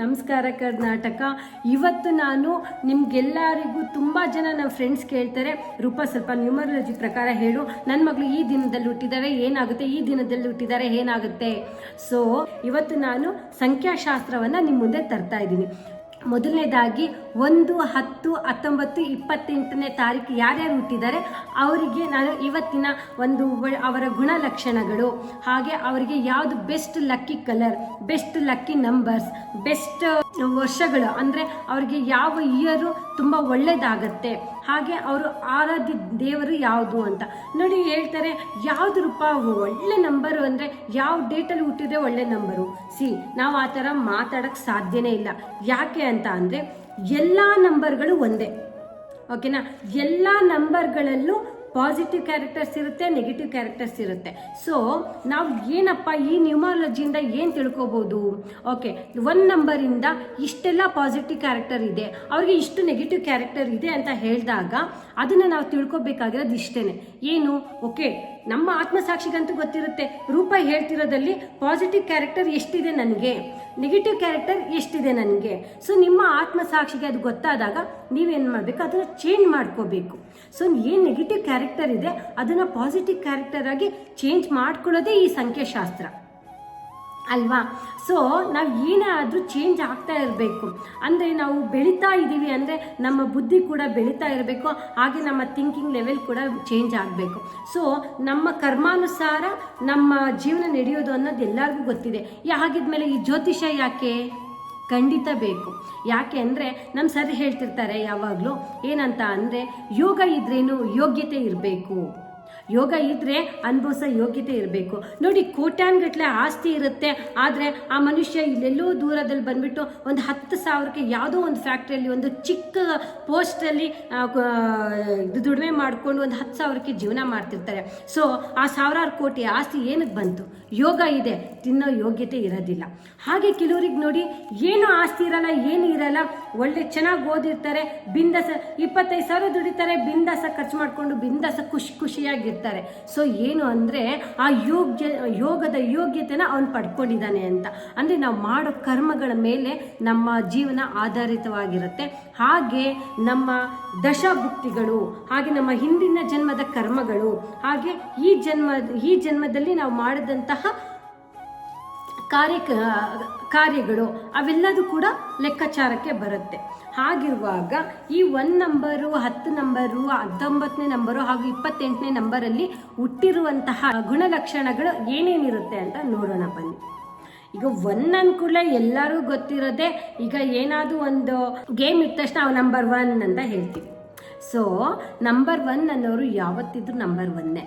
ನಮಸ್ಕಾರ ಕರ್ನಾಟಕ. ಇವತ್ತು ನಾನು ನಿಮ್ಗೆಲ್ಲರಿಗೂ ತುಂಬ ಜನ ನನ್ನ ಫ್ರೆಂಡ್ಸ್ ಕೇಳ್ತಾರೆ, ರೂಪ ಸ್ವಲ್ಪ ನ್ಯೂಮರಾಲಜಿ ಪ್ರಕಾರ ಹೇಳು. ನನ್ನ ಮಗಳು ಈ ದಿನದಲ್ಲಿ ಹುಟ್ಟಿದ್ದಾರೆ ಏನಾಗುತ್ತೆ? ಈ ದಿನದಲ್ಲಿ ಹುಟ್ಟಿದ್ದಾರೆ ಏನಾಗುತ್ತೆ? ಸೊ ಇವತ್ತು ನಾನು ಸಂಖ್ಯಾಶಾಸ್ತ್ರವನ್ನು ನಿಮ್ಮ ಮುಂದೆ ತರ್ತಾ ಇದ್ದೀನಿ. ಮೊದಲನೇದಾಗಿ ಒಂದು, ಹತ್ತು, ಹತ್ತೊಂಬತ್ತು, ಇಪ್ಪತ್ತೆಂಟನೇ ತಾರೀಕು ಯಾರ್ಯಾರು ಹುಟ್ಟಿದ್ದಾರೆ, ಅವರಿಗೆ ನಾನು ಇವತ್ತಿನ ಒಂದು ಅವರ ಗುಣಲಕ್ಷಣಗಳು. ಹಾಗೆ ಅವರಿಗೆ ಯಾವುದು best lucky colour best lucky numbers best ವರ್ಷಗಳು, ಅಂದರೆ ಅವರಿಗೆ ಯಾವ ಇಯರು ತುಂಬ ಒಳ್ಳೆಯದಾಗತ್ತೆ ಹಾಗೆ ಅವರು ಆರಾಧ್ಯ ದೇವರು ಯಾವುದು ಅಂತ. ನೋಡಿ ಹೇಳ್ತಾರೆ, ಯಾವುದು ರೂಪ ಒಳ್ಳೆ ನಂಬರು ಅಂದರೆ ಯಾವ ಡೇಟಲ್ಲಿ ಹುಟ್ಟಿದ್ರೆ ಒಳ್ಳೆ ನಂಬರು ಸಿ, ನಾವು ಆ ಥರ ಮಾತಾಡೋಕ್ಕೆ ಸಾಧ್ಯನೇ ಇಲ್ಲ. ಯಾಕೆ ಅಂತ ಅಂದರೆ ಎಲ್ಲ ನಂಬರ್ಗಳು ಒಂದೇ. ಓಕೆನಾ ಎಲ್ಲ ನಂಬರ್ಗಳಲ್ಲೂ ಪಾಸಿಟಿವ್ ಕ್ಯಾರೆಕ್ಟರ್ಸ್ ಇರುತ್ತೆ ನೆಗೆಟಿವ್ ಕ್ಯಾರೆಕ್ಟರ್ಸ್ ಇರುತ್ತೆ. ಸೊ ನಾವು ಏನಪ್ಪ ಈ ನ್ಯೂಮಾಲಜಿಯಿಂದ ಏನು ತಿಳ್ಕೊಬೋದು? ಓಕೆ ಒನ್ ನಂಬರಿಂದ ಇಷ್ಟೆಲ್ಲ ಪಾಸಿಟಿವ್ ಕ್ಯಾರೆಕ್ಟರ್ ಇದೆ. ಅವ್ರಿಗೆ ಇಷ್ಟು ನೆಗೆಟಿವ್ ಕ್ಯಾರೆಕ್ಟರ್ ಇದೆ ಅಂತ ಹೇಳಿದಾಗ ಅದನ್ನು ನಾವು ತಿಳ್ಕೊಬೇಕಾಗಿರೋದು ಇಷ್ಟೇ ಏನು? ಓಕೆ ನಮ್ಮ ಆತ್ಮಸಾಕ್ಷಿಗಂತೂ ಗೊತ್ತಿರುತ್ತೆ. ರೂಪ ಹೇಳ್ತಿರೋದಲ್ಲಿ ಪಾಸಿಟಿವ್ ಕ್ಯಾರೆಕ್ಟರ್ ಎಷ್ಟಿದೆ ನನಗೆ? ನೆಗೆಟಿವ್ ಕ್ಯಾರೆಕ್ಟರ್ ಎಷ್ಟಿದೆ ನನಗೆ? ಸೊ ನಿಮ್ಮ ಆತ್ಮಸಾಕ್ಷಿಗೆ ಅದು ಗೊತ್ತಾದಾಗ ನೀವೇನು ಮಾಡಬೇಕು? ಅದನ್ನು ಚೇಂಜ್ ಮಾಡ್ಕೋಬೇಕು. ಸೊ ಏನು ನೆಗೆಟಿವ್ ಕ್ಯಾರೆಕ್ಟರ್ ಇದೆ, ಅದನ್ನು ಪಾಸಿಟಿವ್ ಕ್ಯಾರೆಕ್ಟರ್ ಆಗಿ ಚೇಂಜ್ ಮಾಡ್ಕೊಳ್ಳೋದೇ ಈ ಸಂಖ್ಯಾಶಾಸ್ತ್ರ. ಅಲ್ವಾ? ಸೊ ನಾವು ಏನೇ ಆದರೂ ಚೇಂಜ್ ಆಗ್ತಾ ಇರಬೇಕು. ಅಂದರೆ ನಾವು ಬೆಳೀತಾ ಇದ್ದೀವಿ ಅಂದರೆ ನಮ್ಮ ಬುದ್ಧಿ ಕೂಡ ಬೆಳೀತಾ ಇರಬೇಕು, ಹಾಗೆ ನಮ್ಮ ಥಿಂಕಿಂಗ್ ಲೆವೆಲ್ ಕೂಡ ಚೇಂಜ್ ಆಗಬೇಕು. ಸೊ ನಮ್ಮ ಕರ್ಮಾನುಸಾರ ನಮ್ಮ ಜೀವನ ನಡೆಯೋದು ಅನ್ನೋದು ಎಲ್ಲರಿಗೂ ಗೊತ್ತಿದೆ. ಹಾಗಿದ್ಮೇಲೆ ಈ ಜ್ಯೋತಿಷ ಯಾಕೆ? ಖಂಡಿತ ಬೇಕು. ಯಾಕೆ ಅಂದರೆ ನಮ್ಮ ಸರ್ ಹೇಳ್ತಿರ್ತಾರೆ ಯಾವಾಗಲೂ ಏನಂತ ಅಂದರೆ ಯೋಗ ಇದ್ರೇನು ಯೋಗ್ಯತೆ ಇರಬೇಕು. ಯೋಗ ಇದ್ರೆ ಅನುಭವಿಸೋ ಯೋಗ್ಯತೆ ಇರಬೇಕು. ನೋಡಿ ಕೋಟ್ಯಾನ್ಗಟ್ಲೆ ಆಸ್ತಿ ಇರುತ್ತೆ, ಆದರೆ ಆ ಮನುಷ್ಯ ಇಲ್ಲೆಲ್ಲೋ ದೂರದಲ್ಲಿ ಬಂದ್ಬಿಟ್ಟು ಒಂದು ಹತ್ತು ಸಾವಿರಕ್ಕೆ ಯಾವುದೋ ಒಂದು ಫ್ಯಾಕ್ಟ್ರಿಯಲ್ಲಿ, ಒಂದು ಚಿಕ್ಕ ಪೋಸ್ಟಲ್ಲಿ ಇದು ದುಡಿಮೆ ಮಾಡಿಕೊಂಡು ಒಂದು ಹತ್ತು ಸಾವಿರಕ್ಕೆ ಜೀವನ ಮಾಡ್ತಿರ್ತಾರೆ. ಸೊ ಆ ಸಾವಿರಾರು ಕೋಟಿ ಆಸ್ತಿ ಏನಕ್ಕೆ ಬಂತು? ಯೋಗ ಇದೆ, ತಿನ್ನೋ ಯೋಗ್ಯತೆ ಇರೋದಿಲ್ಲ. ಹಾಗೆ ಕೆಲವ್ರಿಗೆ ನೋಡಿ, ಏನು ಆಸ್ತಿ ಇರಲ್ಲ, ಏನು ಇರಲ್ಲ, ಒಳ್ಳೆ ಚೆನ್ನಾಗಿ ಓದಿರ್ತಾರೆ, ಬಿಂದಾಸ ಇಪ್ಪತ್ತೈದು ಸಾವಿರ ದುಡಿತಾರೆ, ಬಿಂದಾಸ ಖರ್ಚು ಮಾಡಿಕೊಂಡು ಬಿಂದಾಸ ಖುಷಿ ಖುಷಿಯಾಗಿರ್ತಾರೆ. ಸೊ ಏನು ಅಂದರೆ, ಆ ಯೋಗ್ಯ, ಯೋಗದ ಯೋಗ್ಯತೆನ ಅವನು ಪಡ್ಕೊಂಡಿದ್ದಾನೆ ಅಂತ. ಅಂದರೆ ನಾವು ಮಾಡೋ ಕರ್ಮಗಳ ಮೇಲೆ ನಮ್ಮ ಜೀವನ ಆಧಾರಿತವಾಗಿರುತ್ತೆ. ಹಾಗೆ ನಮ್ಮ ದಶಭುಕ್ತಿಗಳು, ಹಾಗೆ ನಮ್ಮ ಹಿಂದಿನ ಜನ್ಮದ ಕರ್ಮಗಳು, ಹಾಗೆ ಈ ಜನ್ಮ, ಈ ಜನ್ಮದಲ್ಲಿ ನಾವು ಮಾಡಿದಂತಹ ಕಾರ್ಯ ಕಾರ್ಯಗಳು ಅವೆಲ್ಲದೂ ಕೂಡ ಲೆಕ್ಕಾಚಾರಕ್ಕೆ ಬರುತ್ತೆ. ಹಾಗಿರುವಾಗ ಈ ಒನ್ ನಂಬರು ಹತ್ತು ನಂಬರು ಹತ್ತೊಂಬತ್ತನೇ ನಂಬರು ಹಾಗೂ ಇಪ್ಪತ್ತೆಂಟನೇ ನಂಬರಲ್ಲಿ ಹುಟ್ಟಿರುವಂತಹ ಗುಣಲಕ್ಷಣಗಳು ಏನೇನಿರುತ್ತೆ ಅಂತ ನೋಡೋಣ ಬನ್ನಿ. ಈಗ ಒನ್ ಅನ್ಕೂಡಲೇ ಎಲ್ಲರೂ ಗೊತ್ತಿರೋದೆ ಈಗ ಏನಾದರೂ ಒಂದು ಗೇಮ್ ಇದ್ದ ತಕ್ಷಣ ಆ ನಂಬರ್ ಒನ್ ಅಂತ ಹೇಳ್ತೀವಿ. ಸೊ ನಂಬರ್ ಒನ್ ಅನ್ನೋರು ಯಾವತ್ತಿದ್ರು ನಂಬರ್ ಒನ್ನೇ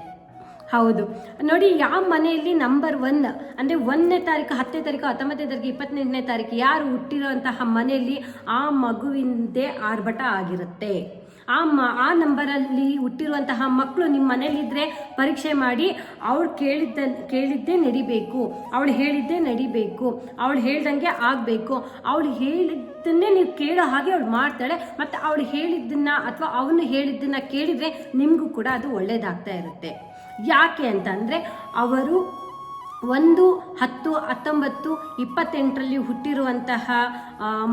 ಹೌದು. ನೋಡಿ, ಯಾವ ಮನೆಯಲ್ಲಿ ನಂಬರ್ ಒನ್ ಅಂದರೆ ಒಂದನೇ ತಾರೀಕು, ಹತ್ತನೇ ತಾರೀಕು, ಹತ್ತೊಂಬತ್ತನೇ ತಾರೀಕು, ಇಪ್ಪತ್ತೆಂಟನೇ ತಾರೀಕು ಯಾರು ಹುಟ್ಟಿರೋಂತಹ ಮನೆಯಲ್ಲಿ ಆ ಮಗುವಿಂದೇ ಆರ್ಭಟ ಆಗಿರುತ್ತೆ. ಆ ಮ, ಆ ನಂಬರಲ್ಲಿ ಹುಟ್ಟಿರುವಂತಹ ಮಕ್ಕಳು ನಿಮ್ಮ ಮನೇಲಿದ್ದರೆ ಪರೀಕ್ಷೆ ಮಾಡಿ ಅವಳು ಕೇಳಿದ್ದ, ಕೇಳಿದ್ದೇ ನಡಿಬೇಕು. ಅವಳು ಹೇಳಿದ್ದೇ ನಡಿಬೇಕು. ಅವಳು ಹೇಳ್ದಂಗೆ ಆಗಬೇಕು. ಅವಳು ಹೇಳಿದ್ದನ್ನೇ ನೀವು ಕೇಳೋ ಹಾಗೆ ಅವಳು ಮಾಡ್ತಾಳೆ, ಮತ್ತು ಅವಳು ಹೇಳಿದ್ದನ್ನ ಅಥವಾ ಅವನು ಹೇಳಿದ್ದನ್ನ ಕೇಳಿದರೆ ನಿಮಗೂ ಕೂಡ ಅದು ಒಳ್ಳೆಯದಾಗ್ತಾ ಇರುತ್ತೆ. ಯಾಕೆ ಅಂತಂದರೆ ಅವರು ಒಂದು ಹತ್ತು ಹತ್ತೊಂಬತ್ತು ಇಪ್ಪತ್ತೆಂಟರಲ್ಲಿ ಹುಟ್ಟಿರುವಂತಹ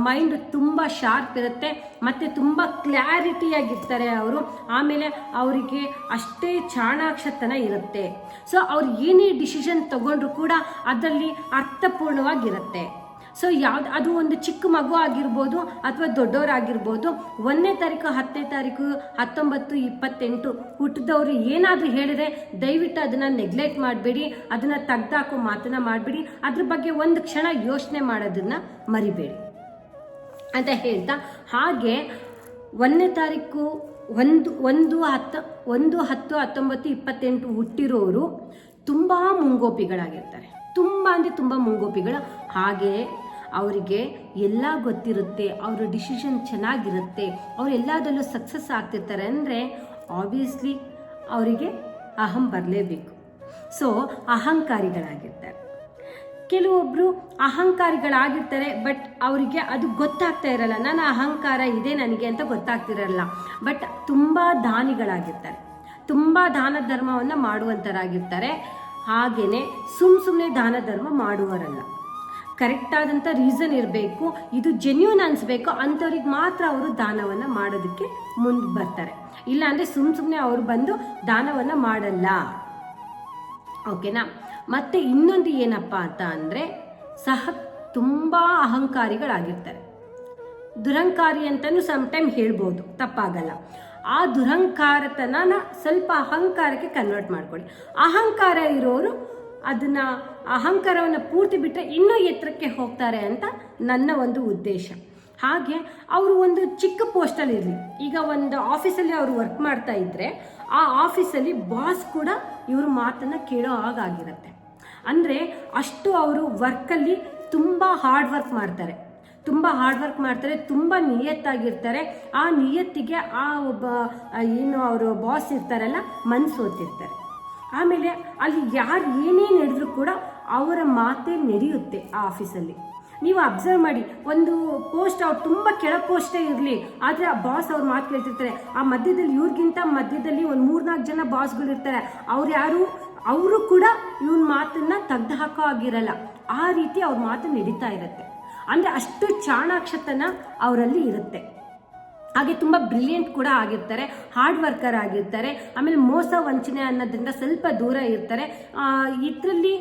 ಮೈಂಡ್ ತುಂಬ ಶಾರ್ಪ್ ಇರುತ್ತೆ, ಮತ್ತು ತುಂಬ ಕ್ಲ್ಯಾರಿಟಿಯಾಗಿರ್ತಾರೆ ಅವರು. ಆಮೇಲೆ ಅವರಿಗೆ ಅಷ್ಟೇ ಚಾಣಾಕ್ಷತನ ಇರುತ್ತೆ. ಸೊ ಅವ್ರು ಏನೇ ಡಿಸಿಷನ್ ತಗೊಂಡ್ರು ಕೂಡ ಅದರಲ್ಲಿ ಅರ್ಥಪೂರ್ಣವಾಗಿರುತ್ತೆ. ಸೊ ಯಾವ್ದು, ಅದು ಒಂದು ಚಿಕ್ಕ ಮಗು ಆಗಿರ್ಬೋದು ಅಥವಾ ದೊಡ್ಡವರಾಗಿರ್ಬೋದು ಒಂದನೇ ತಾರೀಕು, ಹತ್ತನೇ ತಾರೀಕು, ಹತ್ತೊಂಬತ್ತು, ಇಪ್ಪತ್ತೆಂಟು ಹುಟ್ಟಿದವರು ಏನಾದರೂ ಹೇಳಿದರೆ ದಯವಿಟ್ಟು ಅದನ್ನು ನೆಗ್ಲೆಕ್ಟ್ ಮಾಡಬೇಡಿ, ಅದನ್ನು ತೆಗ್ದಾಕೋ ಮಾತನ್ನು ಮಾಡಬೇಡಿ, ಅದ್ರ ಬಗ್ಗೆ ಒಂದು ಕ್ಷಣ ಯೋಚನೆ ಮಾಡೋದನ್ನು ಮರಿಬೇಡಿ ಅಂತ ಹೇಳ್ತಾ, ಹಾಗೆ ಒಂದನೇ ತಾರೀಕು ಒಂದು ಒಂದು ಹತ್ತು ಒಂದು ಹತ್ತು, ಹತ್ತೊಂಬತ್ತು, ಇಪ್ಪತ್ತೆಂಟು ಹುಟ್ಟಿರೋರು ತುಂಬ ಮುಂಗೋಪಿಗಳಾಗಿರ್ತಾರೆ. ತುಂಬ ಅಂದರೆ ತುಂಬ ಮುಂಗೋಪಿಗಳು. ಹಾಗೆ ಅವರಿಗೆ ಎಲ್ಲ ಗೊತ್ತಿರುತ್ತೆ, ಅವರ ಡಿಸಿಷನ್ ಚೆನ್ನಾಗಿರುತ್ತೆ, ಅವ್ರು ಎಲ್ಲದರಲ್ಲೂ ಸಕ್ಸಸ್ ಆಗ್ತಿರ್ತಾರೆ ಅಂದರೆ ಆಬ್ವಿಯಸ್ಲಿ ಅವರಿಗೆ ಅಹಂ ಬರಲೇಬೇಕು. ಸೊ ಅಹಂಕಾರಿಗಳಾಗಿರ್ತಾರೆ. ಕೆಲವೊಬ್ಬರು ಅಹಂಕಾರಿಗಳಾಗಿರ್ತಾರೆ ಬಟ್ ಅವರಿಗೆ ಅದು ಗೊತ್ತಾಗ್ತಾ ಇರಲ್ಲ, ನನ್ನ ಅಹಂಕಾರ ಇದೆ ನನಗೆ ಅಂತ ಗೊತ್ತಾಗ್ತಿರಲ್ಲ. ಬಟ್ ತುಂಬ ದಾನಿಗಳಾಗಿರ್ತಾರೆ. ತುಂಬ ದಾನ ಧರ್ಮವನ್ನು ಮಾಡುವಂಥರಾಗಿರ್ತಾರೆ ಹಾಗೆಯೇ ಸುಮ್ಮ ಸುಮ್ಮನೆ ದಾನ ಧರ್ಮ ಮಾಡುವರಲ್ಲ ಕರೆಕ್ಟ್ ಆದಂಥ ರೀಸನ್ ಇರಬೇಕು, ಇದು ಜೆನ್ಯೂನ್ ಅನಿಸ್ಬೇಕು, ಅಂಥವ್ರಿಗೆ ಮಾತ್ರ ಅವರು ದಾನವನ್ನು ಮಾಡೋದಕ್ಕೆ ಮುಂದೆ ಬರ್ತಾರೆ. ಇಲ್ಲ ಅಂದರೆ ಸುಮ್ಮ ಸುಮ್ಮನೆ ಅವರು ಬಂದು ದಾನವನ್ನು ಮಾಡಲ್ಲ. ಓಕೆನಾ ಮತ್ತು ಇನ್ನೊಂದು ಏನಪ್ಪ ಅಂತ ಅಂದರೆ, ಸಹ ತುಂಬ ಅಹಂಕಾರಿಗಳಾಗಿರ್ತಾರೆ. ದುರಂಕಾರಿ ಅಂತಲೂ ಸಮಟೈಮ್ ಹೇಳ್ಬೋದು, ತಪ್ಪಾಗಲ್ಲ. ಆ ದುರಂಕಾರತನ ಸ್ವಲ್ಪ ಅಹಂಕಾರಕ್ಕೆ ಕನ್ವರ್ಟ್ ಮಾಡ್ಕೊಳ್ಳಿ. ಅಹಂಕಾರ ಇರೋರು ಅದನ್ನ ಅಹಂಕಾರವನ್ನು ಪೂರ್ತಿ ಬಿಟ್ಟರೆ ಇನ್ನೂ ಎತ್ತರಕ್ಕೆ ಹೋಗ್ತಾರೆ ಅಂತ ನನ್ನ ಒಂದು ಉದ್ದೇಶ. ಹಾಗೆ ಅವರು ಒಂದು ಚಿಕ್ಕ ಪೋಸ್ಟಲ್ಲಿ ಇರಲಿ. ಈಗ ಒಂದು ಆಫೀಸಲ್ಲಿ ಅವರು ವರ್ಕ್ ಮಾಡ್ತಾ ಇದ್ದರೆ ಆ ಆಫೀಸಲ್ಲಿ ಬಾಸ್ ಕೂಡ ಇವ್ರ ಮಾತನ್ನು ಕೇಳೋ ಹಾಗಾಗಿರುತ್ತೆ. ಅಂದರೆ ಅಷ್ಟು ಅವರು ವರ್ಕಲ್ಲಿ ತುಂಬ ಹಾರ್ಡ್ ವರ್ಕ್ ಮಾಡ್ತಾರೆ. ತುಂಬ ಹಾರ್ಡ್ ವರ್ಕ್ ಮಾಡ್ತಾರೆ, ತುಂಬ ನಿಯತ್ತಾಗಿರ್ತಾರೆ. ಆ ನಿಯತ್ತಿಗೆ ಆ ಒಬ್ಬ ಏನು ಅವರು ಬಾಸ್ ಇರ್ತಾರಲ್ಲ ಮನಸ್ಸು ಓದ್ತಿರ್ತಾರೆ ಆಮೇಲೆ ಅಲ್ಲಿ ಯಾರು ಏನೇ ನಡೆದ್ರು ಕೂಡ ಅವರ ಮಾತೇ ನಡೆಯುತ್ತೆ ಆ ಆಫೀಸಲ್ಲಿ. ನೀವು ಅಬ್ಸರ್ವ್ ಮಾಡಿ, ಒಂದು ಪೋಸ್ಟ್ ಅವ್ರು ತುಂಬ ಕೆಳ ಪೋಸ್ಟೇ ಇರಲಿ, ಆದರೆ ಆ ಬಾಸ್ ಅವ್ರ ಮಾತು ಕೇಳ್ತಿರ್ತಾರೆ. ಆ ಮಧ್ಯದಲ್ಲಿ ಇವ್ರಿಗಿಂತ ಮಧ್ಯದಲ್ಲಿ ಒಂದು ಮೂರ್ನಾಲ್ಕು ಜನ ಬಾಸ್ಗಳಿರ್ತಾರೆ ಅವ್ರು ಯಾರು, ಅವರು ಕೂಡ ಇವನ್ ಮಾತನ್ನ ತೆಗ್ದು ಹಾಕೋ ಆಗಿರಲ್ಲ ಆ ರೀತಿ ಅವ್ರ ಮಾತು ನಡೀತಾ ಇರುತ್ತೆ. ಅಂದರೆ ಅಷ್ಟು ಚಾಣಾಕ್ಷತನ ಅವರಲ್ಲಿ ಇರುತ್ತೆ. ಹಾಗೆ ತುಂಬ ಬ್ರಿಲಿಯಂಟ್ ಕೂಡ ಆಗಿರ್ತಾರೆ ಹಾರ್ಡ್ ವರ್ಕರ್ ಆಗಿರ್ತಾರೆ, ಆಮೇಲೆ ಮೋಸ ವಂಚನೆ ಅನ್ನೋದ್ರಿಂದ ಸ್ವಲ್ಪ ದೂರ ಇರ್ತಾರೆ. ಇದರಲ್ಲಿ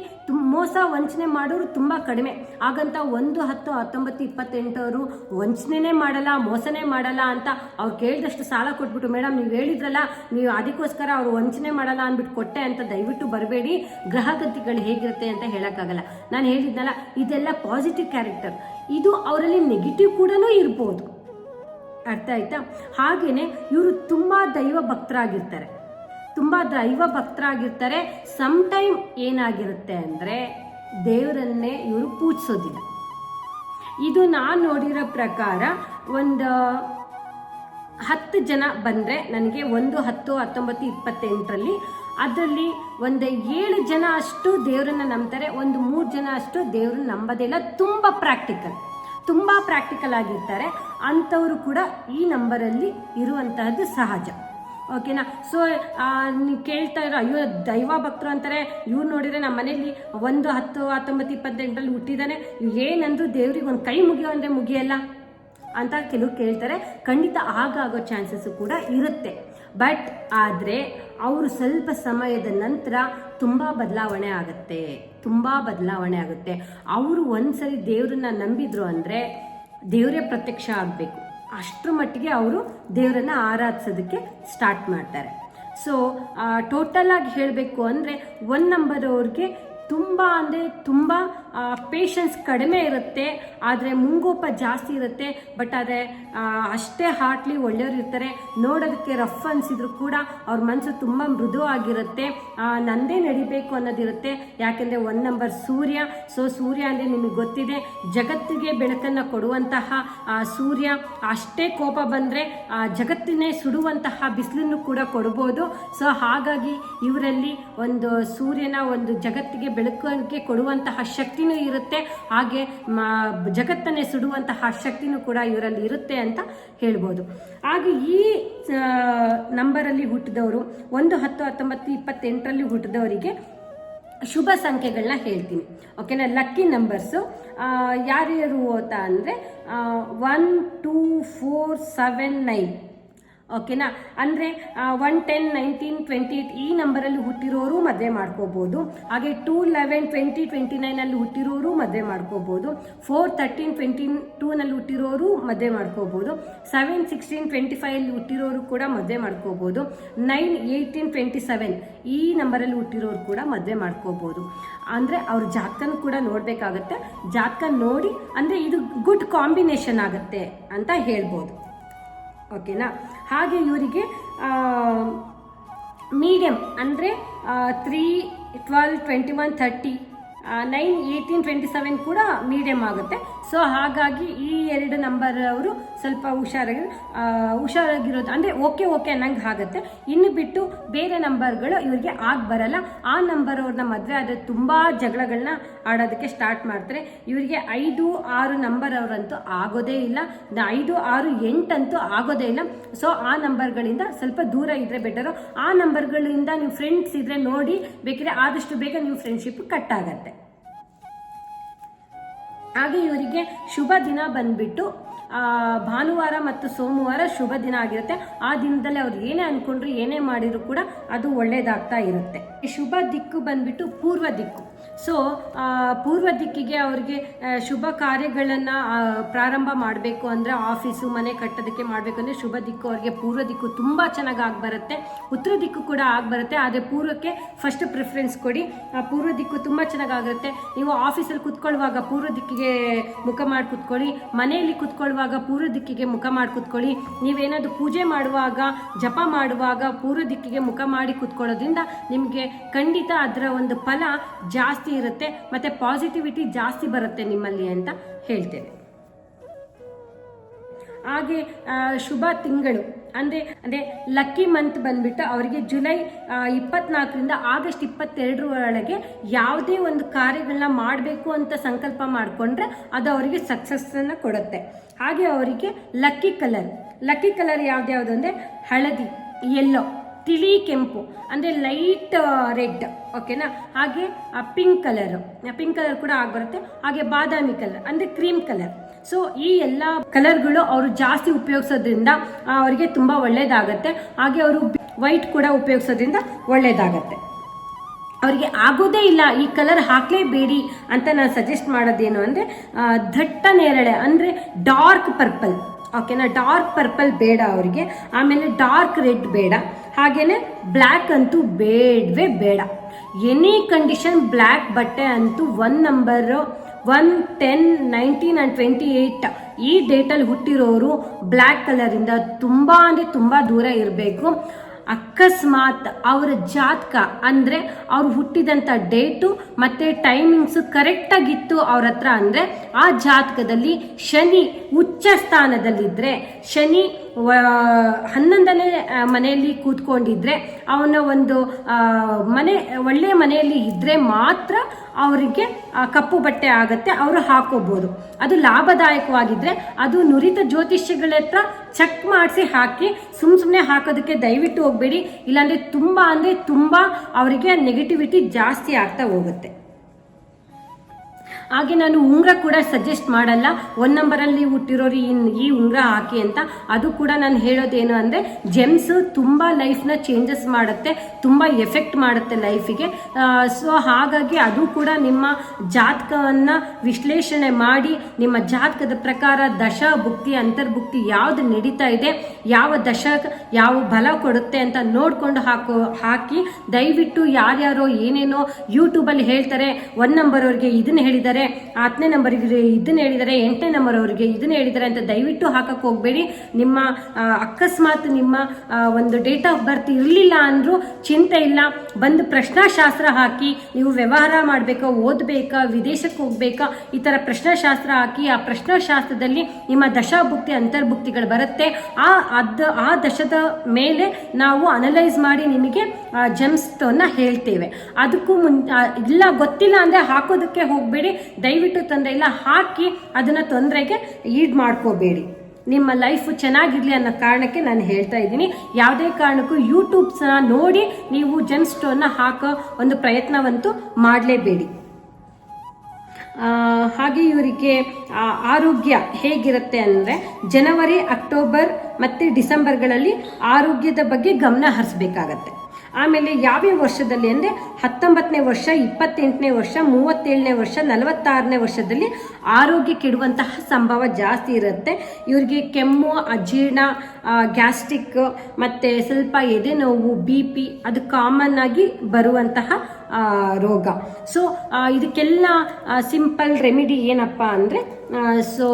ಮೋಸ ವಂಚನೆ ಮಾಡೋರು ತುಂಬ ಕಡಿಮೆ. ಹಾಗಂತ ಒಂದು ಹತ್ತು ಹತ್ತೊಂಬತ್ತು ಇಪ್ಪತ್ತೆಂಟವರು ವಂಚನೆನೇ ಮಾಡಲ್ಲ, ಮೋಸನೇ ಮಾಡಲ್ಲ ಅಂತ ಅವ್ರು ಕೇಳಿದಷ್ಟು ಸಾಲ ಕೊಟ್ಬಿಟ್ಟು ಮೇಡಮ್ ನೀವು ಹೇಳಿದ್ರಲ್ಲ, ನೀವು ಅದಕ್ಕೋಸ್ಕರ ಅವರು ವಂಚನೆ ಮಾಡಲ್ಲ ಅಂದ್ಬಿಟ್ಟು ಕೊಟ್ಟೆ ಅಂತ ದಯವಿಟ್ಟು ಬರಬೇಡಿ. ಗ್ರಹಗತಿಗಳು ಹೇಗಿರುತ್ತೆ ಅಂತ ಹೇಳೋಕ್ಕಾಗಲ್ಲ. ನಾನು ಹೇಳಿದ್ನಲ್ಲ, ಇದೆಲ್ಲ ಪಾಸಿಟಿವ್ ಕ್ಯಾರೆಕ್ಟರ್ ಇದು ಅವರಲ್ಲಿ ನೆಗೆಟಿವ್ ಕೂಡ ಇರ್ಬೋದು. ಅರ್ಥ ಆಯ್ತಾ? ಹಾಗೇನೆ ಇವರು ತುಂಬ ದೈವ ಭಕ್ತರಾಗಿರ್ತಾರೆ. ತುಂಬ ದೈವ ಭಕ್ತರಾಗಿರ್ತಾರೆ. ಸಮ್ ಟೈಮ್ ಏನಾಗಿರುತ್ತೆ ಅಂದರೆ ದೇವರನ್ನೇ ಇವರು ಪೂಜಿಸೋದಿಲ್ಲ. ಇದು ನಾನು ನೋಡಿರೋ ಪ್ರಕಾರ ಒಂದು ಹತ್ತು ಜನ ಬಂದರೆ ನನಗೆ ಒಂದು ಹತ್ತು ಹತ್ತೊಂಬತ್ತು ಇಪ್ಪತ್ತೆಂಟರಲ್ಲಿ ಅದರಲ್ಲಿ ಒಂದು ಏಳು ಜನ ಅಷ್ಟು ದೇವರನ್ನ ನಂಬ್ತಾರೆ, ಒಂದು ಮೂರು ಜನ ಅಷ್ಟು ದೇವ್ರನ್ನ ನಂಬೋದಿಲ್ಲ. ತುಂಬ ಪ್ರಾಕ್ಟಿಕಲ್ ತುಂಬ ಪ್ರಾಕ್ಟಿಕಲ್ ಆಗಿರ್ತಾರೆ. ಅಂಥವರು ಕೂಡ ಈ ನಂಬರಲ್ಲಿ ಇರುವಂತಹದ್ದು ಸಹಜ. ಓಕೆನಾ ಸೊ ನೀವು ಕೇಳ್ತಾ ಇರೋ, ಅಯ್ಯೋ, ದೈವ ಭಕ್ತರು ಅಂತಾರೆ, ಇವ್ರು ನೋಡಿದರೆ ನಮ್ಮ ಮನೇಲಿ ಒಂದು ಹತ್ತು ಹತ್ತೊಂಬತ್ತು ಇಪ್ಪತ್ತೆಂಟರಲ್ಲಿ ಹುಟ್ಟಿದ್ದಾನೆ ಏನಂದ್ರು ದೇವ್ರಿಗೆ ಒಂದು ಕೈ ಮುಗಿಯೋ ಅಂದರೆ ಮುಗಿಯಲ್ಲ ಅಂತ ಕೆಲವು ಕೇಳ್ತಾರೆ. ಖಂಡಿತ ಆಗಾಗೋ ಚಾನ್ಸಸ್ಸು ಕೂಡ ಇರುತ್ತೆ. ಬಟ್ ಆದರೆ ಅವರು ಸ್ವಲ್ಪ ಸಮಯದ ನಂತರ ತುಂಬ ಬದಲಾವಣೆ ಆಗುತ್ತೆ. ತುಂಬ ಬದಲಾವಣೆ ಆಗುತ್ತೆ. ಅವರು ಒಂದ್ಸರಿ ದೇವ್ರನ್ನ ನಂಬಿದ್ರು ಅಂದರೆ ದೇವರೇ ಪ್ರತ್ಯಕ್ಷ ಆಗಬೇಕು. ಅಷ್ಟರ ಮಟ್ಟಿಗೆ ಅವರು ದೇವರನ್ನು ಆರಾಧಿಸೋದಕ್ಕೆ ಸ್ಟಾರ್ಟ್ ಮಾಡ್ತಾರೆ. ಸೊ ಟೋಟಲ್ ಆಗಿ ಹೇಳಬೇಕು ಅಂದರೆ ಒನ್ ನಂಬರ್ ಅವ್ರಿಗೆ ತುಂಬ ಅಂದರೆ ತುಂಬ ಪೇಷನ್ಸ್ ಕಡಿಮೆ ಇರುತ್ತೆ ಆದರೆ ಮುಂಗೋಪ ಜಾಸ್ತಿ ಇರುತ್ತೆ ಬಟ್ ಆದರೆ ಅಷ್ಟೇ ಹಾರ್ಟ್ಲಿ ಒಳ್ಳೆಯವ್ರು ಇರ್ತಾರೆ. ನೋಡೋದಕ್ಕೆ ರಫ್ ಅನಿಸಿದ್ರು ಕೂಡ ಅವ್ರ ಮನಸ್ಸು ತುಂಬ ಮೃದು ಆಗಿರುತ್ತೆ ಆ, ನಂದೇ ನಡಿಬೇಕು ಅನ್ನೋದಿರುತ್ತೆ. ಯಾಕೆಂದರೆ one number Surya. So Surya ಅಂದರೆ ನಿಮಗೆ ಗೊತ್ತಿದೆ ಜಗತ್ತಿಗೆ ಬೆಳಕನ್ನು ಕೊಡುವಂತಹ ಸೂರ್ಯ. ಅಷ್ಟೇ ಕೋಪ ಬಂದರೆ ಜಗತ್ತಿನೇ ಸುಡುವಂತಹ ಬಿಸಿಲನ್ನು ಕೂಡ ಕೊಡ್ಬೋದು. ಸೊ ಹಾಗಾಗಿ ಇವರಲ್ಲಿ ಒಂದು ಸೂರ್ಯನ ಒಂದು ಜಗತ್ತಿಗೆ ಬೆಳಕಕ್ಕೆ ಕೊಡುವಂತಹ ಶಕ್ತಿನೂ ಇರುತ್ತೆ. ಹಾಗೆ ಜಗತ್ತನ್ನೇ ಸುಡುವಂತಹ ಶಕ್ತಿನೂ ಕೂಡ ಇವರಲ್ಲಿ ಇರುತ್ತೆ ಅಂತ ಹೇಳ್ಬೋದು. ಹಾಗೆ ಈ ನಂಬರಲ್ಲಿ ಹುಟ್ಟಿದವರು, ಒಂದು ಹತ್ತು ಹತ್ತೊಂಬತ್ತು ಇಪ್ಪತ್ತೆಂಟರಲ್ಲಿ ಹುಟ್ಟಿದವರಿಗೆ ಶುಭ ಸಂಖ್ಯೆಗಳನ್ನ ಹೇಳ್ತೀನಿ. ಓಕೆನಾ? Lucky numbers. ಯಾರ್ಯಾರು ಅಂತ ಅಂದರೆ one two four seven nine ಓಕೆನಾ? ಅಂದರೆ one ten nineteen twenty eight ಈ ನಂಬರಲ್ಲಿ ಹುಟ್ಟಿರೋರು ಮದುವೆ ಮಾಡ್ಕೋಬೋದು. ಹಾಗೆ ಟೂ ಲೆವೆನ್ ಟ್ವೆಂಟಿ ಟ್ವೆಂಟಿ ನೈನಲ್ಲಿ ಹುಟ್ಟಿರೋರು ಮದುವೆ ಮಾಡ್ಕೋಬೋದು. ಫೋರ್ ತರ್ಟೀನ್ ಟ್ವೆಂಟಿ ಟೂನಲ್ಲಿ ಹುಟ್ಟಿರೋರು ಮದುವೆ ಮಾಡ್ಕೋಬೋದು. ಸೆವೆನ್ ಸಿಕ್ಸ್ಟೀನ್ ಟ್ವೆಂಟಿ ಫೈವಲ್ಲಿ ಹುಟ್ಟಿರೋರು ಕೂಡ ಮದುವೆ ಮಾಡ್ಕೋಬೋದು. ನೈನ್ ಏಯ್ಟೀನ್ ಟ್ವೆಂಟಿ ಸೆವೆನ್ ಈ ನಂಬರಲ್ಲಿ ಹುಟ್ಟಿರೋರು ಕೂಡ ಮದುವೆ ಮಾಡ್ಕೋಬೋದು. ಅಂದರೆ ಅವ್ರ ಜಾತಕನೂ ಕೂಡ ನೋಡಬೇಕಾಗತ್ತೆ. ಜಾತಕ ನೋಡಿ, ಅಂದರೆ ಇದು ಗುಡ್ ಕಾಂಬಿನೇಷನ್ ಆಗುತ್ತೆ ಅಂತ ಹೇಳ್ಬೋದು. ಓಕೆನಾ? ಹಾಗೆ ಇವರಿಗೆ ಮೀಡಿಯಮ್ ಅಂದರೆ three twelve twenty one thirty nine eighteen twenty seven ಕೂಡ ಮೀಡಿಯಮ್ ಆಗುತ್ತೆ. ಸೊ ಹಾಗಾಗಿ ಈ ಎರಡು ನಂಬರ್ ಅವರು ಸ್ವಲ್ಪ ಹುಷಾರಾಗಿ ಹುಷಾರಾಗಿರೋದು ಅಂದರೆ ಓಕೆ ಓಕೆ ಅನ್ನಂಗೆ ಆಗುತ್ತೆ. ಇನ್ನು ಬಿಟ್ಟು ಬೇರೆ ನಂಬರ್ಗಳು ಇವರಿಗೆ ಆಗಿ ಬರಲ್ಲ. ಆ ನಂಬರ್ ಅವ್ರನ್ನ ಮದುವೆ ಆದರೆ ತುಂಬ ಜಗಳಗಳನ್ನ ಆಡೋದಕ್ಕೆ ಸ್ಟಾರ್ಟ್ ಮಾಡ್ತಾರೆ. ಇವರಿಗೆ ಐದು, ಆರು ನಂಬರ್ ಅವರಂತೂ ಆಗೋದೇ ಇಲ್ಲ. ಐದು, ಆರು, ಎಂಟಂತೂ ಆಗೋದೇ ಇಲ್ಲ. ಸೊ ಆ ನಂಬರ್ಗಳಿಂದ ಸ್ವಲ್ಪ ದೂರ ಇದ್ರೆ ಬೆಟರು ಆ ನಂಬರ್ಗಳಿಂದ ನೀವು ಫ್ರೆಂಡ್ಸ್ ಇದ್ರೆ ನೋಡಿ, ಬೇಕಿದ್ರೆ ಆದಷ್ಟು ಬೇಗ ನೀವು ಫ್ರೆಂಡ್ಶಿಪ್ ಕಟ್ ಆಗತ್ತೆ. ಹಾಗೆ ಇವರಿಗೆ ಶುಭ ದಿನ ಬಂದ್ಬಿಟ್ಟು ಭಾನುವಾರ ಮತ್ತು ಸೋಮವಾರ ಶುಭ ದಿನ ಆಗಿರುತ್ತೆ. ಆ ದಿನದಲ್ಲಿ ಅವ್ರು ಏನೇ ಅನ್ಕೊಂಡ್ರು ಏನೇ ಮಾಡಿದ್ರು ಕೂಡ ಅದು ಒಳ್ಳೇದಾಗ್ತಾ ಇರುತ್ತೆ. ಶುಭ ದಿಕ್ಕು ಬಂದ್ಬಿಟ್ಟು ಪೂರ್ವ ದಿಕ್ಕು. ಸೊ ಪೂರ್ವ ದಿಕ್ಕಿಗೆ ಅವ್ರಿಗೆ ಶುಭ ಕಾರ್ಯಗಳನ್ನು ಪ್ರಾರಂಭ ಮಾಡಬೇಕು ಅಂದರೆ ಆಫೀಸು ಮನೆ ಕಟ್ಟೋದಕ್ಕೆ ಮಾಡಬೇಕು ಅಂದರೆ ಶುಭ ದಿಕ್ಕು ಅವ್ರಿಗೆ ಪೂರ್ವ ದಿಕ್ಕು ತುಂಬ ಚೆನ್ನಾಗಿ ಆಗಿ ಬರುತ್ತೆ ಉತ್ತರ ದಿಕ್ಕು ಕೂಡ ಆಗಿ ಬರುತ್ತೆ ಆದರೆ ಪೂರ್ವಕ್ಕೆ ಫಸ್ಟ್ ಪ್ರಿಫರೆನ್ಸ್ ಕೊಡಿ. ಪೂರ್ವ ದಿಕ್ಕು ತುಂಬ ಚೆನ್ನಾಗಾಗಿರುತ್ತೆ ನೀವು ಆಫೀಸಲ್ಲಿ ಕುತ್ಕೊಳ್ಳುವಾಗ ಪೂರ್ವ ದಿಕ್ಕಿಗೆ ಮುಖ ಮಾಡಿ ಕುತ್ಕೊಳ್ಳಿ. ಮನೆಯಲ್ಲಿ ಕುತ್ಕೊಳ್ಳುವಾಗ ಪೂರ್ವ ದಿಕ್ಕಿಗೆ ಮುಖ ಮಾಡಿ ಕುತ್ಕೊಳ್ಳಿ. ನೀವೇನಾದರೂ ಪೂಜೆ ಮಾಡುವಾಗ, ಜಪ ಮಾಡುವಾಗ ಪೂರ್ವ ದಿಕ್ಕಿಗೆ ಮುಖ ಮಾಡಿ ಕುತ್ಕೊಳ್ಳೋದ್ರಿಂದ ನಿಮಗೆ ಖಂಡಿತ ಅದರ ಒಂದು ಫಲ ಜಾಸ್ತಿ ಇರುತ್ತೆ, ಮತ್ತು ಪಾಸಿಟಿವಿಟಿ ಜಾಸ್ತಿ ಬರುತ್ತೆ ನಿಮ್ಮಲ್ಲಿ ಅಂತ ಹೇಳ್ತೇನೆ. ಹಾಗೆ ಶುಭ ತಿಂಗಳು, ಅಂದರೆ ಅಂದರೆ ಲಕ್ಕಿ ಮಂತ್ ಬಂದ್ಬಿಟ್ಟು ಅವರಿಗೆ ಜುಲೈ ಇಪ್ಪತ್ನಾಲ್ಕರಿಂದ ಆಗಸ್ಟ್ ಇಪ್ಪತ್ತೆರಡರೊಳಗೆ ಯಾವುದೇ ಒಂದು ಕಾರ್ಯಗಳನ್ನ ಮಾಡಬೇಕು ಅಂತ ಸಂಕಲ್ಪ ಮಾಡಿಕೊಂಡ್ರೆ ಅದು ಅವರಿಗೆ ಸಕ್ಸಸ್ಸನ್ನು ಕೊಡುತ್ತೆ. ಹಾಗೆ ಅವರಿಗೆ ಲಕ್ಕಿ ಕಲರ್ ಲಕ್ಕಿ ಕಲರ್ ಯಾವ್ದ್ಯಾವುದು ಅಂದರೆ ಹಳದಿ ಯೆಲ್ಲೋ ತಿಳಿ ಕೆಂಪು, ಅಂದರೆ ಲೈಟ್ ರೆಡ್ ಓಕೆನಾ ಹಾಗೆ ಪಿಂಕ್ ಕಲರ್ ಪಿಂಕ್ ಕಲರ್ ಕೂಡ ಆಗಿಬರುತ್ತೆ. ಹಾಗೆ ಬಾದಾಮಿ ಕಲರ್ ಅಂದರೆ ಕ್ರೀಮ್ ಕಲರ್ ಸೊ ಈ ಎಲ್ಲ ಕಲರ್ಗಳು ಅವರು ಜಾಸ್ತಿ ಉಪಯೋಗಿಸೋದ್ರಿಂದ ಅವರಿಗೆ ತುಂಬ ಒಳ್ಳೆಯದಾಗತ್ತೆ ಹಾಗೆ ಅವರು ವೈಟ್ ಕೂಡ ಉಪಯೋಗಿಸೋದ್ರಿಂದ ಒಳ್ಳೆಯದಾಗತ್ತೆ ಅವರಿಗೆ ಆಗೋದೇ ಇಲ್ಲ, ಈ ಕಲರ್ ಹಾಕಲೇಬೇಡಿ ಅಂತ ನಾನು ಸಜೆಸ್ಟ್ ಮಾಡೋದೇನು ಅಂದರೆ ದಟ್ಟ ನೇರಳೆ, ಅಂದರೆ ಡಾರ್ಕ್ ಪರ್ಪಲ್ ಓಕೆನಾ ಡಾರ್ಕ್ ಪರ್ಪಲ್ ಬೇಡ ಅವರಿಗೆ. ಆಮೇಲೆ ಡಾರ್ಕ್ ರೆಡ್ ಬೇಡ. ಹಾಗೇನೆ ಬ್ಲ್ಯಾಕ್ ಅಂತೂ ಬೇಡವೇ ಬೇಡ. ಎನಿ ಕಂಡೀಷನ್ ಬ್ಲ್ಯಾಕ್ ಬಟ್ಟೆ ಅಂತೂ one number one ten nineteen and twenty eight ಈ ಡೇಟಲ್ಲಿ ಹುಟ್ಟಿರೋರು ಬ್ಲ್ಯಾಕ್ ಕಲರಿಂದ ತುಂಬ ಅಂದರೆ ತುಂಬ ದೂರ ಇರಬೇಕು. ಅಕಸ್ಮಾತ್ ಅವರ ಜಾತಕ ಅಂದರೆ ಅವ್ರು ಹುಟ್ಟಿದಂಥ ಡೇಟು ಮತ್ತು ಟೈಮಿಂಗ್ಸು ಕರೆಕ್ಟಾಗಿತ್ತು ಅವ್ರ ಹತ್ರ ಅಂದರೆ ಆ ಜಾತಕದಲ್ಲಿ ಶನಿ ಉಚ್ಚ ಸ್ಥಾನದಲ್ಲಿದ್ದರೆ ಶನಿ ಹನ್ನೊಂದನೇ ಮನೆಯಲ್ಲಿ ಕೂತ್ಕೊಂಡಿದ್ರೆ, ಅವನ ಒಂದು ಮನೆ ಒಳ್ಳೆಯ ಮನೆಯಲ್ಲಿ ಇದ್ದರೆ ಮಾತ್ರ ಅವರಿಗೆ ಕಪ್ಪು ಬಟ್ಟೆ ಆಗುತ್ತೆ, ಅವರು ಹಾಕೋಬಹುದು ಅದು ಲಾಭದಾಯಕವಾಗಿದ್ದರೆ ಅದು ನುರಿತ ಜ್ಯೋತಿಷ್ಯಗಳ ಹತ್ರ ಚೆಕ್ ಮಾಡಿಸಿ ಹಾಕಿ, ಸುಮ್ ಸುಮ್ಮನೆ ಹಾಕೋದಕ್ಕೆ ದಯವಿಟ್ಟು ಹೋಗಬೇಡಿ. ಇಲ್ಲಾಂದರೆ ತುಂಬ ಅಂದರೆ ತುಂಬ ಅವರಿಗೆ ನೆಗೆಟಿವಿಟಿ ಜಾಸ್ತಿ ಆಗ್ತಾ ಹೋಗುತ್ತೆ. ಹಾಗೆ ನಾನು ಉಂಗ್ರ ಕೂಡ ಸಜೆಸ್ಟ್ ಮಾಡಲ್ಲ. ಒನ್ ನಂಬರಲ್ಲಿ ಹುಟ್ಟಿರೋರು ಈ ಉಂಗುರ ಹಾಕಿ ಅಂತ. ಅದು ಕೂಡ ನಾನು ಹೇಳೋದೇನು ಅಂದರೆ ಜೆಮ್ಸ್ ತುಂಬ ಲೈಫ್ನ ಚೇಂಜಸ್ ಮಾಡುತ್ತೆ, ತುಂಬ ಎಫೆಕ್ಟ್ ಮಾಡುತ್ತೆ ಲೈಫಿಗೆ ಸೊ ಹಾಗಾಗಿ ಅದು ಕೂಡ ನಿಮ್ಮ ಜಾತಕವನ್ನು ವಿಶ್ಲೇಷಣೆ ಮಾಡಿ, ನಿಮ್ಮ ಜಾತಕದ ಪ್ರಕಾರ ದಶ ಭುಕ್ತಿ, ಅಂತರ್ಭುಕ್ತಿ ಯಾವುದು ನಡೀತಾ ಇದೆ, ಯಾವ ದಶ, ಯಾವ ಬಲ ಕೊಡುತ್ತೆ ಅಂತ ನೋಡಿಕೊಂಡು ಹಾಕೋ, ಹಾಕಿ. ದಯವಿಟ್ಟು ಯಾರ್ಯಾರೋ ಏನೇನೋ ಯೂಟ್ಯೂಬಲ್ಲಿ ಹೇಳ್ತಾರೆ ಒನ್ ನಂಬರ್ ಅವ್ರಿಗೆ ಇದನ್ನ ಹೇಳಿದ್ದಾರೆ. ಹತ್ತನೇ ನಂಬರ್ ಇದನ್ನ ಹೇಳಿದ್ದಾರೆ ಎಂಟನೇ ನಂಬರ್ ಅವರಿಗೆ ಇದನ್ನ ಹೇಳಿದ್ದಾರೆ ಅಂತ ದಯವಿಟ್ಟು ಹಾಕಕ್ಕೆ ಹೋಗಬೇಡಿ. ನಿಮ್ಮ ಅಕಸ್ಮಾತ್ ನಿಮ್ಮ ಒಂದು ಡೇಟ್ ಆಫ್ ಬರ್ತ್ ಇರಲಿಲ್ಲ ಅಂದರೂ ಚಿಂತೆ ಇಲ್ಲ. ಬಂದು ಪ್ರಶ್ನಾಶಾಸ್ತ್ರ ಹಾಕಿ, ನೀವು ವ್ಯವಹಾರ ಮಾಡಬೇಕಾ, ಓದಬೇಕಾ, ವಿದೇಶಕ್ಕೆ ಹೋಗ್ಬೇಕಾ, ಈ ಥರ ಪ್ರಶ್ನಾಶಾಸ್ತ್ರ ಹಾಕಿ, ಆ ಪ್ರಶ್ನಾಶಾಸ್ತ್ರದಲ್ಲಿ ನಿಮ್ಮ ದಶಾಭುಕ್ತಿ, ಅಂತರ್ಭುಕ್ತಿಗಳು ಬರುತ್ತೆ. ಆ ಅದ ಆ ದಶದ ಮೇಲೆ ನಾವು ಅನಲೈಸ್ ಮಾಡಿ ನಿಮಗೆ ಜೆಮ್ಸ್ ಹೇಳ್ತೇವೆ. ಅದಕ್ಕೂ ಮುನ್ ಇಲ್ಲ, ಗೊತ್ತಿಲ್ಲ ಅಂದರೆ ಹಾಕೋದಕ್ಕೆ ಹೋಗಬೇಡಿ. ದಯವಿಟ್ಟು ತೊಂದರೆ ಇಲ್ಲ, ಹಾಕಿ ಅದನ್ನು ತೊಂದರೆಗೆ ಈಡ್ ಮಾಡ್ಕೋಬೇಡಿ. ನಿಮ್ಮ ಲೈಫ್ ಚೆನ್ನಾಗಿರಲಿ ಅನ್ನೋ ಕಾರಣಕ್ಕೆ ನಾನು ಹೇಳ್ತಾ ಇದ್ದೀನಿ. ಯಾವುದೇ ಕಾರಣಕ್ಕೂ ಯೂಟ್ಯೂಬ್ಸ್ನ ನೋಡಿ ನೀವು ಜೆಮ್ ಸ್ಟೋನ್ನ ಹಾಕೋ ಒಂದು ಪ್ರಯತ್ನವಂತೂ ಮಾಡಲೇಬೇಡಿ. ಹಾಗೆ ಇವರಿಗೆ ಆರೋಗ್ಯ ಹೇಗಿರುತ್ತೆ ಅಂದರೆ ಜನವರಿ, ಅಕ್ಟೋಬರ್ ಮತ್ತು ಡಿಸೆಂಬರ್ಗಳಲ್ಲಿ ಆರೋಗ್ಯದ ಬಗ್ಗೆ ಗಮನ ಹರಿಸ್ಬೇಕಾಗತ್ತೆ. ಆಮೇಲೆ ಯಾವ್ಯಾವ ವರ್ಷದಲ್ಲಿ ಅಂದರೆ ಹತ್ತೊಂಬತ್ತನೇ ವರ್ಷ, ಇಪ್ಪತ್ತೆಂಟನೇ ವರ್ಷ, ಮೂವತ್ತೇಳನೇ ವರ್ಷ, ನಲವತ್ತಾರನೇ ವರ್ಷದಲ್ಲಿ ಆರೋಗ್ಯ ಕೆಡುವಂತಹ ಸಂಭವ ಜಾಸ್ತಿ ಇರುತ್ತೆ. ಇವರಿಗೆ ಕೆಮ್ಮು, ಅಜೀರ್ಣ ಗ್ಯಾಸ್ಟ್ರಿಕ್ ಮತ್ತು ಸ್ವಲ್ಪ ಎದೆ ನೋವು, ಬಿ ಪಿ ಅದು ಕಾಮನ್ ಆಗಿ ಬರುವಂತಹ ರೋಗ. ಸೊ ಇದಕ್ಕೆಲ್ಲ ಸಿಂಪಲ್ ರೆಮಿಡಿ ಏನಪ್ಪ ಅಂದರೆ ಸೊ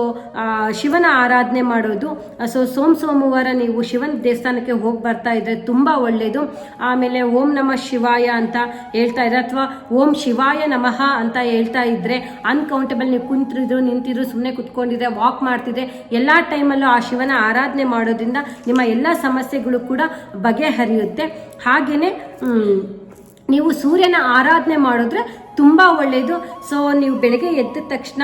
ಶಿವನ ಆರಾಧನೆ ಮಾಡೋದು. ಸೊ ಸೋಮ ಸೋಮವಾರ ನೀವು ಶಿವನ ದೇವಸ್ಥಾನಕ್ಕೆ ಹೋಗಿ ಬರ್ತಾ ಇದ್ರೆ ತುಂಬ ಒಳ್ಳೆಯದು ಆಮೇಲೆ ಓಂ ನಮಃ ಶಿವಾಯ ಅಂತ ಹೇಳ್ತಾ ಇದ್ರೆ, ಅಥವಾ ಓಂ ಶಿವಾಯ ನಮಃ ಅಂತ ಹೇಳ್ತಾ ಇದ್ರೆ ಅನ್ಕೌಂಟಬಲ್ ನೀವು ಕುಂತಿದ್ರು ನಿಂತಿದ್ರು ಸುಮ್ಮನೆ ಕುತ್ಕೊಂಡಿದ್ರೆ ವಾಕ್ ಮಾಡ್ತಿದ್ರೆ, ಎಲ್ಲ ಟೈಮಲ್ಲೂ ಆ ಶಿವನ ಆರಾಧನೆ ಮಾಡೋದ್ರಿಂದ ನಿಮ್ಮ ಎಲ್ಲ ಸಮಸ್ಯೆಗಳು ಕೂಡ ಬಗೆಹರಿಯುತ್ತೆ. ಹಾಗೆಯೇ ನೀವು ಸೂರ್ಯನ ಆರಾಧನೆ ಮಾಡಿದ್ರೆ ತುಂಬ ಒಳ್ಳೆಯದು ಸೊ ನೀವು ಬೆಳಗ್ಗೆ ಎದ್ದ ತಕ್ಷಣ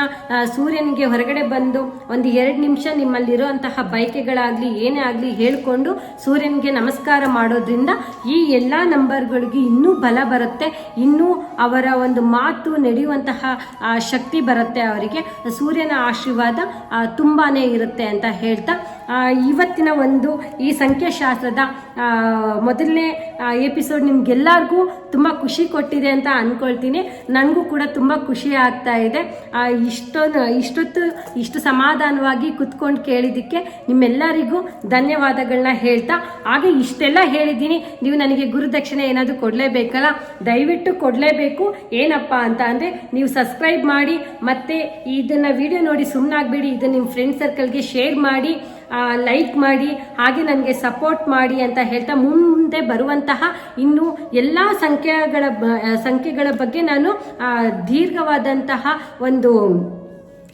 ಸೂರ್ಯನಿಗೆ ಹೊರಗಡೆ ಬಂದು ಒಂದು ಎರಡು ನಿಮಿಷ ನಿಮ್ಮಲ್ಲಿರುವಂತಹ ಬಯಕೆಗಳಾಗಲಿ, ಏನೇ ಆಗಲಿ ಹೇಳ್ಕೊಂಡು ಸೂರ್ಯನಿಗೆ ನಮಸ್ಕಾರ ಮಾಡೋದ್ರಿಂದ ಈ ಎಲ್ಲ ನಂಬರ್ಗಳಿಗೆ ಇನ್ನೂ ಬಲ ಬರುತ್ತೆ. ಇನ್ನೂ ಅವರ ಒಂದು ಮಾತು ನಡೆಯುವಂತಹ ಶಕ್ತಿ ಬರುತ್ತೆ ಅವರಿಗೆ. ಸೂರ್ಯನ ಆಶೀರ್ವಾದ ತುಂಬಾ ಇರುತ್ತೆ ಅಂತ ಹೇಳ್ತಾ ಇವತ್ತಿನ ಒಂದು ಈ ಸಂಖ್ಯಾಶಾಸ್ತ್ರದ ಮೊದಲನೇ ಎಪಿಸೋಡ್ ನಿಮ್ಗೆಲ್ಲರಿಗೂ ತುಂಬ ಖುಷಿ ಕೊಟ್ಟಿದೆ ಅಂತ ಅನ್ಕೊಳ್ತೀನಿ. ನನಗೂ ಕೂಡ ತುಂಬ ಖುಷಿ ಆಗ್ತಾ ಇದೆ. ಇಷ್ಟೊಂದು ಇಷ್ಟೊತ್ತು, ಇಷ್ಟು ಸಮಾಧಾನವಾಗಿ ಕುತ್ಕೊಂಡು ಕೇಳಿದ್ದಕ್ಕೆ ನಿಮ್ಮೆಲ್ಲರಿಗೂ ಧನ್ಯವಾದಗಳನ್ನ ಹೇಳ್ತಾ, ಹಾಗೆ ಇಷ್ಟೆಲ್ಲ ಹೇಳಿದ್ದೀನಿ. ನೀವು ನನಗೆ ಗುರುದಕ್ಷಿಣೆ ಏನಾದರೂ ಕೊಡಲೇಬೇಕಲ್ಲ? ದಯವಿಟ್ಟು ಕೊಡಲೇಬೇಕು. ಏನಪ್ಪ ಅಂತ ಅಂದರೆ, ನೀವು ಸಬ್ಸ್ಕ್ರೈಬ್ ಮಾಡಿ, ಮತ್ತು ಇದನ್ನು ವಿಡಿಯೋ ನೋಡಿ ಸುಮ್ಮನಾಗಬೇಡಿ ಇದನ್ನು ನಿಮ್ಮ ಫ್ರೆಂಡ್ ಸರ್ಕಲ್ಗೆ ಶೇರ್ ಮಾಡಿ. ಲೈಕ್ ಮಾಡಿ, ಹಾಗೆ ನನಗೆ ಸಪೋರ್ಟ್ ಮಾಡಿ ಅಂತ ಹೇಳ್ತಾ ಮುಂದೆ ಬರುವಂತಹ ಇನ್ನು ಎಲ್ಲ ಸಂಖ್ಯೆಗಳ ಸಂಖ್ಯೆಗಳ ಬಗ್ಗೆ ನಾನು ದೀರ್ಘವಾದಂತಹ ಒಂದು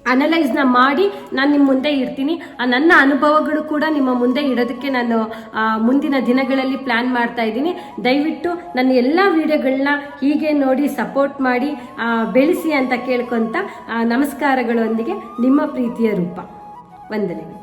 ಅನಲೈಸ್ನ ಮಾಡಿ ನಾನು ನಿಮ್ಮ ಮುಂದೆ ಇರ್ತೀನಿ. ಆ, ನನ್ನ ಅನುಭವಗಳು ಕೂಡ ನಿಮ್ಮ ಮುಂದೆ ಇಡೋದಕ್ಕೆ ನಾನು ಮುಂದಿನ ದಿನಗಳಲ್ಲಿ ಪ್ಲ್ಯಾನ್ ಮಾಡ್ತಾ ಇದ್ದೀನಿ. ದಯವಿಟ್ಟು ನನ್ನ ಎಲ್ಲ ವಿಡಿಯೋಗಳನ್ನ ಹೀಗೆ ನೋಡಿ ಸಪೋರ್ಟ್ ಮಾಡಿ ಬೆಳೆಸಿ ಅಂತ ಕೇಳ್ಕೊತ ನಮಸ್ಕಾರಗಳೊಂದಿಗೆ ನಿಮ್ಮ ಪ್ರೀತಿಯ ರೂಪ. ವಂದನೆಗಳು.